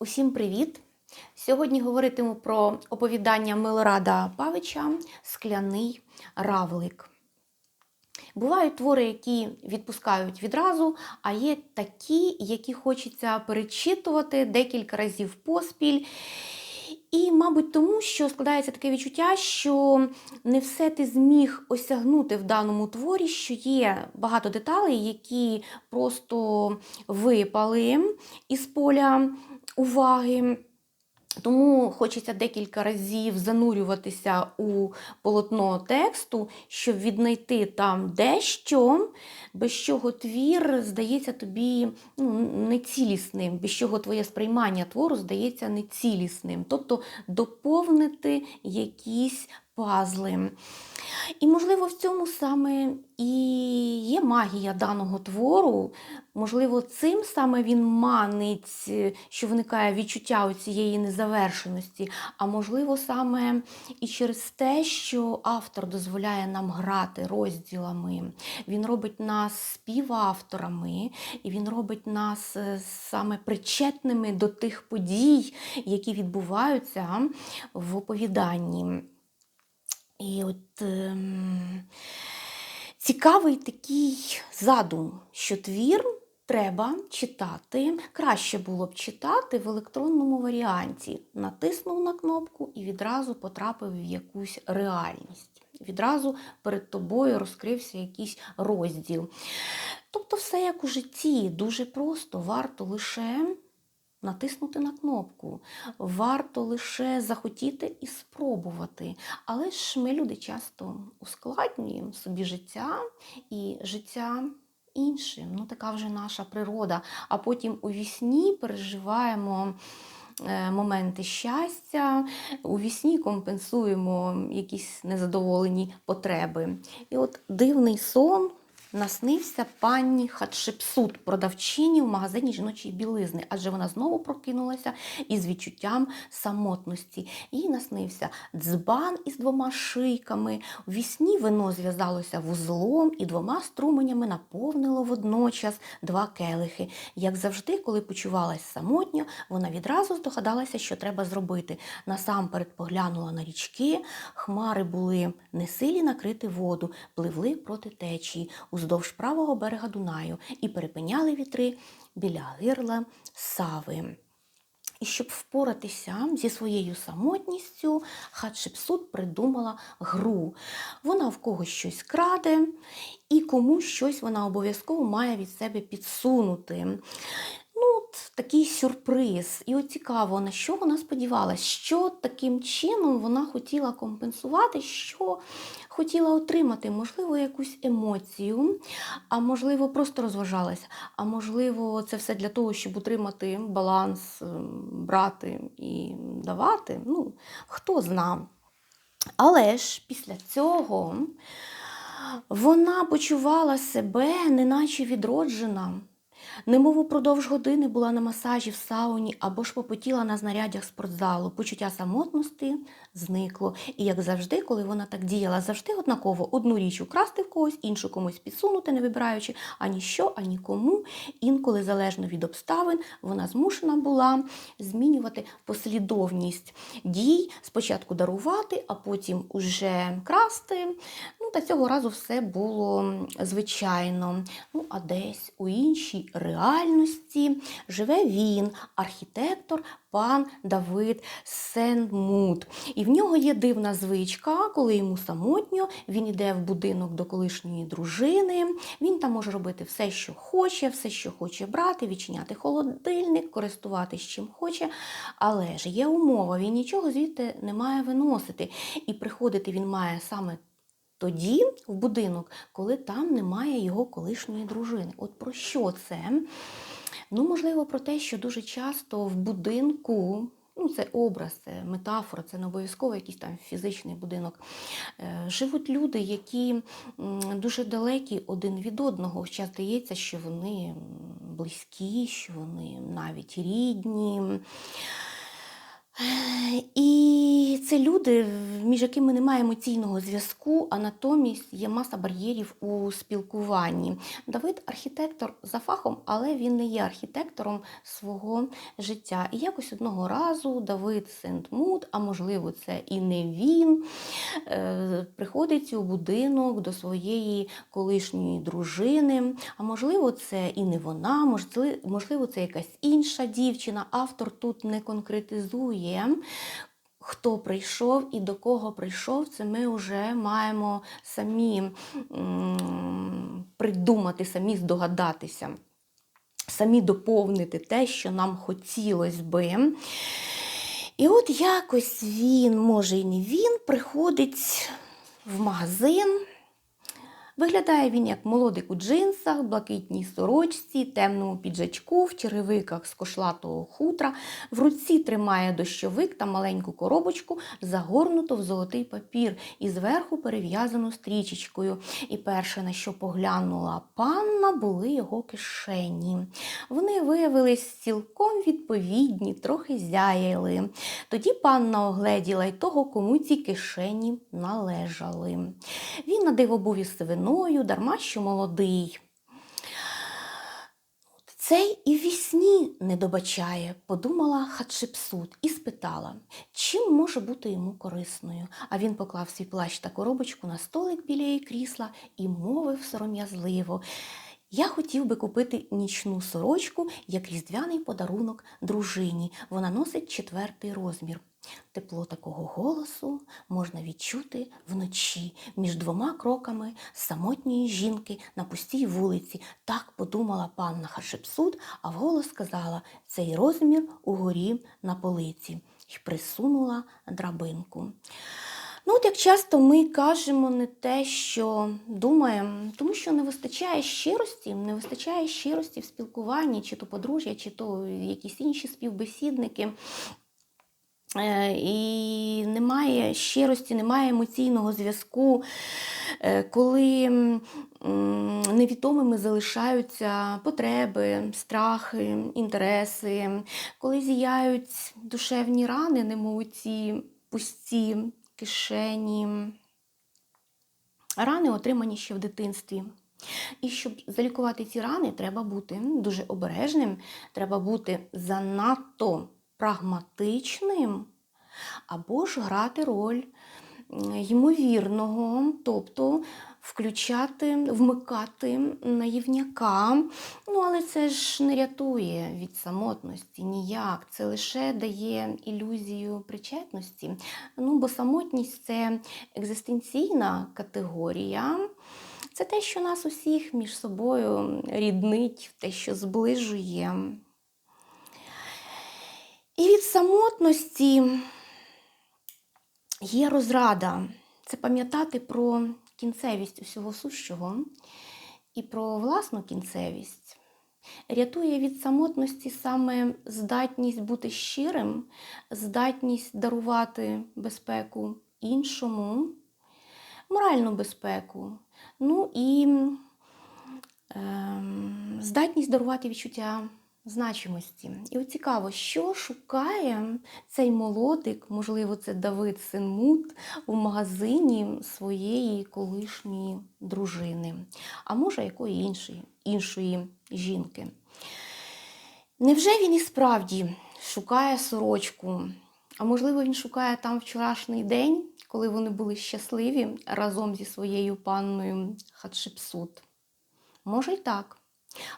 Усім привіт! Сьогодні говоритиму про оповідання Милорада Павича Скляний равлик. Бувають твори, які відпускають відразу, а є такі, які хочеться перечитувати декілька разів поспіль. І, мабуть, тому що складається таке відчуття, що не все ти зміг осягнути в даному творі, що є багато деталей, які просто випали із поля уваги. Тому хочеться декілька разів занурюватися у полотно тексту, щоб віднайти там дещо, без чого твір здається тобі ну, нецілісним, без чого твоє сприймання твору здається нецілісним. Тобто доповнити якісь пазли. І, можливо, в цьому саме і є магія даного твору. Можливо, цим саме він манить, що виникає відчуття цієї незавершеності, а можливо, саме і через те, що автор дозволяє нам грати розділами. Він робить нас співавторами, і він робить нас е, саме причетними до тих подій, які відбуваються в оповіданні. І от ем, цікавий такий задум, що твір треба читати. Краще було б читати в електронному варіанті. Натиснув на кнопку і відразу потрапив в якусь реальність. Відразу перед тобою розкрився якийсь розділ. Тобто, все як у житті, дуже просто, варто лише натиснути на кнопку. Варто лише захотіти і спробувати. Але ж ми люди часто ускладнюємо собі життя і життя іншим. Ну, така вже наша природа. А потім у вісні переживаємо. е, Моменти щастя, у вісні компенсуємо якісь незадоволені потреби. І от дивний сон наснився пані Хатшепсут, продавчині в магазині жіночої білизни, адже вона знову прокинулася із відчуттям самотності. Їй наснився дзбан із двома шийками. У вісні вино зв'язалося вузлом і двома струменями наповнило водночас два келихи. Як завжди, коли почувалась самотньо, вона відразу здогадалася, що треба зробити. Насамперед поглянула на річки, хмари були несилі накрити воду, пливли проти течії уздовж правого берега Дунаю і перепиняли вітри біля гирла Сави. І щоб впоратися зі своєю самотністю, Хатшепсут придумала гру. Вона в когось щось краде, і комусь щось вона обов'язково має від себе підсунути. Ну, от такий сюрприз. І от цікаво, на що вона сподівалась, що таким чином вона хотіла компенсувати, що хотіла отримати, можливо, якусь емоцію, а можливо, просто розважалася. А можливо, це все для того, щоб утримати баланс, ем, брати і давати. Ну, хто зна. Але ж після цього вона почувала себе неначе відроджена. Немов упродовж години була на масажі в сауні або ж попотіла на знаряддях спортзалу. Почуття самотності зникло. І як завжди, коли вона так діяла, завжди однаково одну річ украсти в когось, іншу комусь підсунути, не вибираючи ані що, ані кому. Інколи, залежно від обставин, вона змушена була змінювати послідовність дій, спочатку дарувати, а потім уже красти. Ну, та цього разу все було звичайно. Ну, а десь у іншій реальності живе він, архітектор пан Давид Сенмут. І в нього є дивна звичка, коли йому самотньо, він йде в будинок до колишньої дружини, він там може робити все, що хоче, все, що хоче брати, відчиняти холодильник, користуватись чим хоче. Але ж є умова, він нічого звідти не має виносити. І приходити він має саме тоді в будинок, коли там немає його колишньої дружини. От про що це? Ну, можливо, про те, що дуже часто в будинку. Ну, це образ, це метафора, це не обов'язково якийсь там фізичний будинок. Е, Живуть люди, які дуже далекі один від одного. Хоча здається, що вони близькі, що вони навіть рідні. І люди, між якими немає емоційного зв'язку, а натомість є маса бар'єрів у спілкуванні. Давид архітектор за фахом, але він не є архітектором свого життя. І якось одного разу Давид Сентмут, а можливо, це і не він, е, приходить у будинок до своєї колишньої дружини. А можливо, це і не вона, можливо, це якась інша дівчина. Автор тут не конкретизує. Хто прийшов і до кого прийшов, це ми вже маємо самі придумати, самі здогадатися, самі доповнити те, що нам хотілося би. І от якось він, може і не він, приходить в магазин. Виглядає він як молодик у джинсах, блакитній сорочці, темному піджачку, в черевиках з кошлатого хутра. В руці тримає дощовик та маленьку коробочку, загорнуту в золотий папір і зверху перев'язану стрічечкою. І перше, на що поглянула панна, були його кишені. Вони виявились цілком відповідні, трохи зяяли. Тоді панна огледіла й того, кому ці кишені належали. Він на диво був із сивиною, дарма що молодий. Цей і в вісні не добачає, подумала Хатшепсут і спитала, чим може бути йому корисною. А він поклав свій плащ та коробочку на столик біля її крісла і мовив сором'язливо. Я хотів би купити нічну сорочку як різдвяний подарунок дружині. Вона носить четвертий розмір. Тепло такого голосу можна відчути вночі між двома кроками самотньої жінки на пустій вулиці. Так подумала панна Хашепсуд, а вголос сказала цей розмір угорі на полиці й присунула драбинку. Ну, от як часто ми кажемо не те, що думаємо, тому що не вистачає щирості, не вистачає щирості в спілкуванні, чи то подружжя, чи то якісь інші співбесідники. Е, І немає щирості, немає емоційного зв'язку, е, коли невідомими залишаються потреби, страхи, інтереси, коли зіяють душевні рани, немов ці пусті кишені, рани, отримані ще в дитинстві. І щоб залікувати ці рани, треба бути дуже обережним, треба бути занадто прагматичним, або ж грати роль ймовірного, тобто включати, вмикати наївняка. Ну, але це ж не рятує від самотності ніяк. Це лише дає ілюзію причетності. Ну, бо самотність це екзистенційна категорія. Це те, що нас усіх між собою ріднить, те, що зближує. І від самотності є розрада. Це пам'ятати про кінцевість усього сущого і про власну кінцевість. Рятує від самотності саме здатність бути щирим, здатність дарувати безпеку іншому, моральну безпеку, ну і ем, здатність дарувати відчуття значимості. І от цікаво, що шукає цей молодик, можливо, це Давид Сенмут, у магазині своєї колишньої дружини, а може, якої іншої, іншої жінки. Невже він і справді шукає сорочку? А можливо, він шукає там вчорашній день, коли вони були щасливі разом зі своєю панною Хатшепсут? Може й так.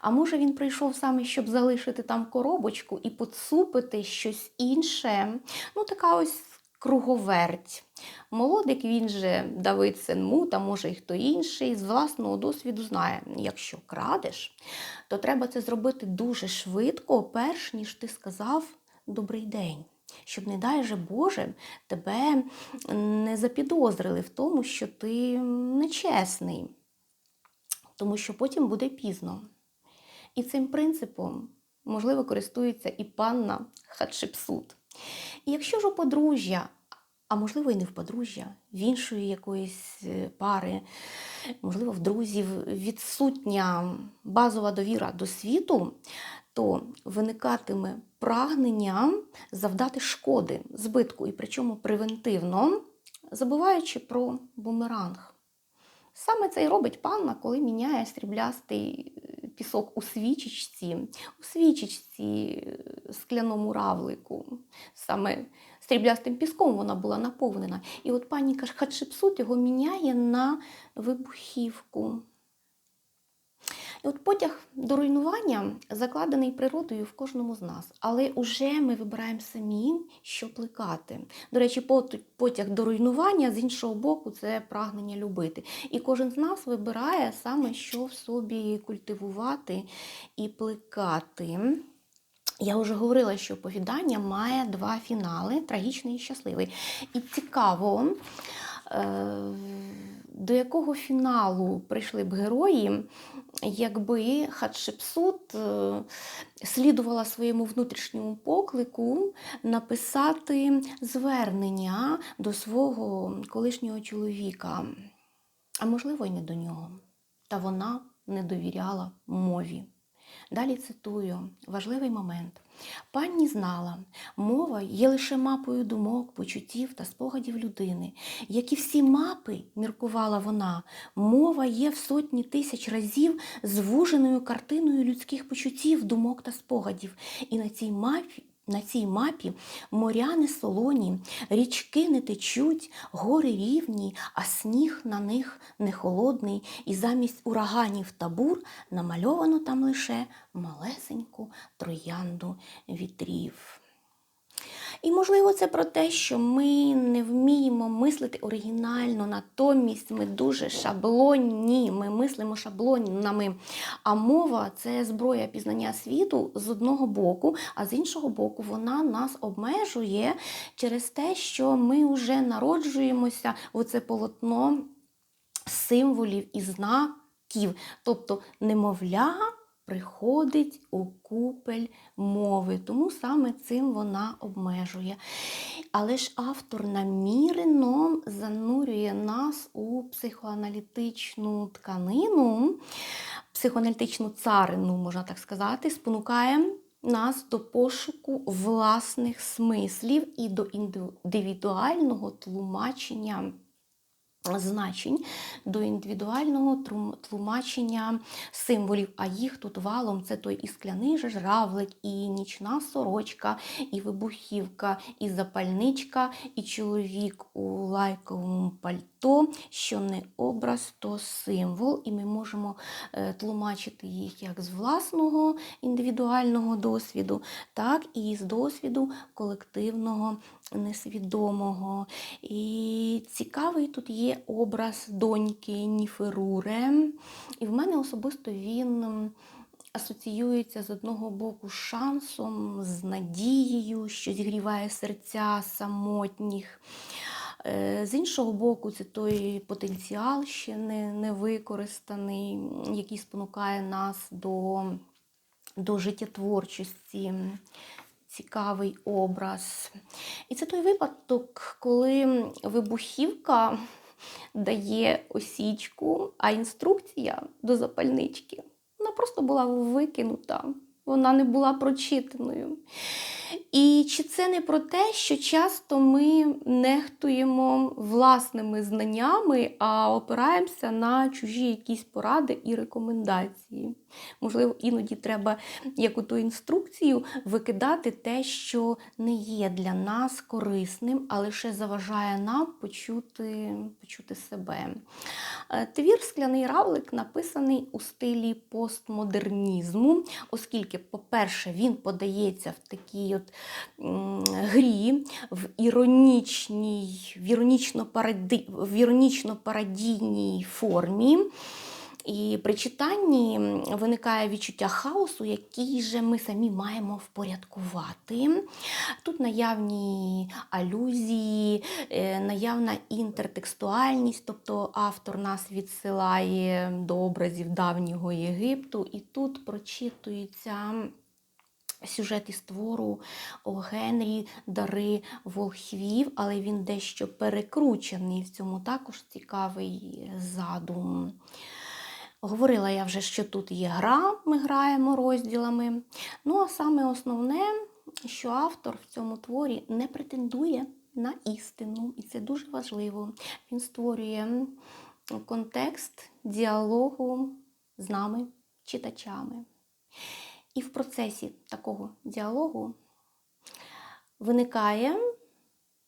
А може він прийшов саме, щоб залишити там коробочку і поцупити щось інше? Ну, така ось круговерть. Молодик він же Давид Сенмут, а може й хто інший, з власного досвіду знає, якщо крадеш, то треба це зробити дуже швидко, перш ніж ти сказав добрий день. Щоб, не дай же Боже, тебе не запідозрили в тому, що ти нечесний, тому що потім буде пізно. І цим принципом, можливо, користується і панна Хатшепсут. І якщо ж у подружжя, а можливо, і не в подружжя, в іншої якоїсь е, пари, можливо, в друзів відсутня базова довіра до світу, то виникатиме прагнення завдати шкоди, збитку, і причому превентивно, забуваючи про бумеранг. Саме це й робить панна, коли міняє сріблястий пісок у свічечці, у свічечці е, скляному равлику. Саме стріблястим піском вона була наповнена. І от пані Хатшепсут його міняє на вибухівку. От потяг до руйнування закладений природою в кожному з нас, але вже ми вибираємо самі, що плекати. До речі, потяг до руйнування з іншого боку це прагнення любити. І кожен з нас вибирає саме, що в собі культивувати і плекати. Я вже говорила, що оповідання має два фінали трагічний і щасливий. І цікаво, е, до якого фіналу прийшли б герої, якби Хатшепсут е, слідувала своєму внутрішньому поклику написати звернення до свого колишнього чоловіка, а можливо, й не до нього. Та вона не довіряла мові. Далі цитую важливий момент. Пані знала, мова є лише мапою думок, почуттів та спогадів людини. Як і всі мапи, міркувала вона, мова є в сотні тисяч разів звуженою картиною людських почуттів, думок та спогадів. І на цій мапі. На цій мапі моря не солоні, річки не течуть, гори рівні, а сніг на них не холодний, і замість ураганів та бур намальовано там лише малесеньку троянду вітрів. І, можливо, це про те, що ми не вміємо мислити оригінально, натомість ми дуже шаблонні, ми мислимо шаблонами. А мова це зброя пізнання світу з одного боку, а з іншого боку, вона нас обмежує через те, що ми вже народжуємося у це полотно символів і знаків. Тобто немовля приходить у купель мови, тому саме цим вона обмежує. Але ж автор намірено занурює нас у психоаналітичну тканину, психоаналітичну царину, можна так сказати, спонукає. Нас до пошуку власних смислів і до індивідуального тлумачення значень до індивідуального тлумачення символів. А їх тут валом це той і скляний жравлик, і нічна сорочка, і вибухівка, і запальничка, і чоловік у лайковому пальто, що не образ, то символ. І ми можемо е, тлумачити їх як з власного індивідуального досвіду, так і з досвіду колективного несвідомого. І цікавий тут є образ доньки Ніферуре. І в мене особисто він асоціюється з одного боку з шансом, з надією, що зігріває серця самотніх. Е, З іншого боку, це той потенціал ще не, не використаний, який спонукає нас до, до життєтворчості. Цікавий образ. І це той випадок, коли вибухівка дає осічку, а інструкція до запальнички. Вона просто була викинута, вона не була прочитаною. І чи це не про те, що часто ми нехтуємо власними знаннями, а опираємося на чужі якісь поради і рекомендації? Можливо, іноді треба як ту інструкцію викидати те, що не є для нас корисним, а лише заважає нам почути, почути себе. Е, Твір Скляний равлик написаний у стилі постмодернізму, оскільки, по-перше, він подається в такій от грі, в іронічній, в іронічно-парадійній формі. І при читанні виникає відчуття хаосу, який же ми самі маємо впорядкувати. Тут наявні алюзії, е, наявна інтертекстуальність, тобто автор нас відсилає до образів давнього Єгипту, і тут прочитується. Сюжет із твору о Генрі Дари Волхвів, але він дещо перекручений. В цьому також цікавий задум. Говорила я вже, що тут є гра, ми граємо розділами. Ну, а саме основне, що автор в цьому творі не претендує на істину, і це дуже важливо. Він створює контекст діалогу з нами, читачами. І в процесі такого діалогу виникає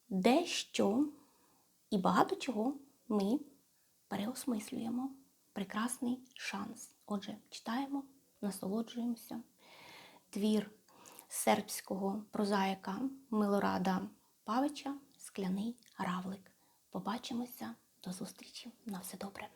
дещо і багато чого ми переосмислюємо. Прекрасний шанс. Отже, читаємо, насолоджуємося. Твір сербського прозаїка Милорада Павича Скляний равлик. Побачимося. До зустрічі. На все добре.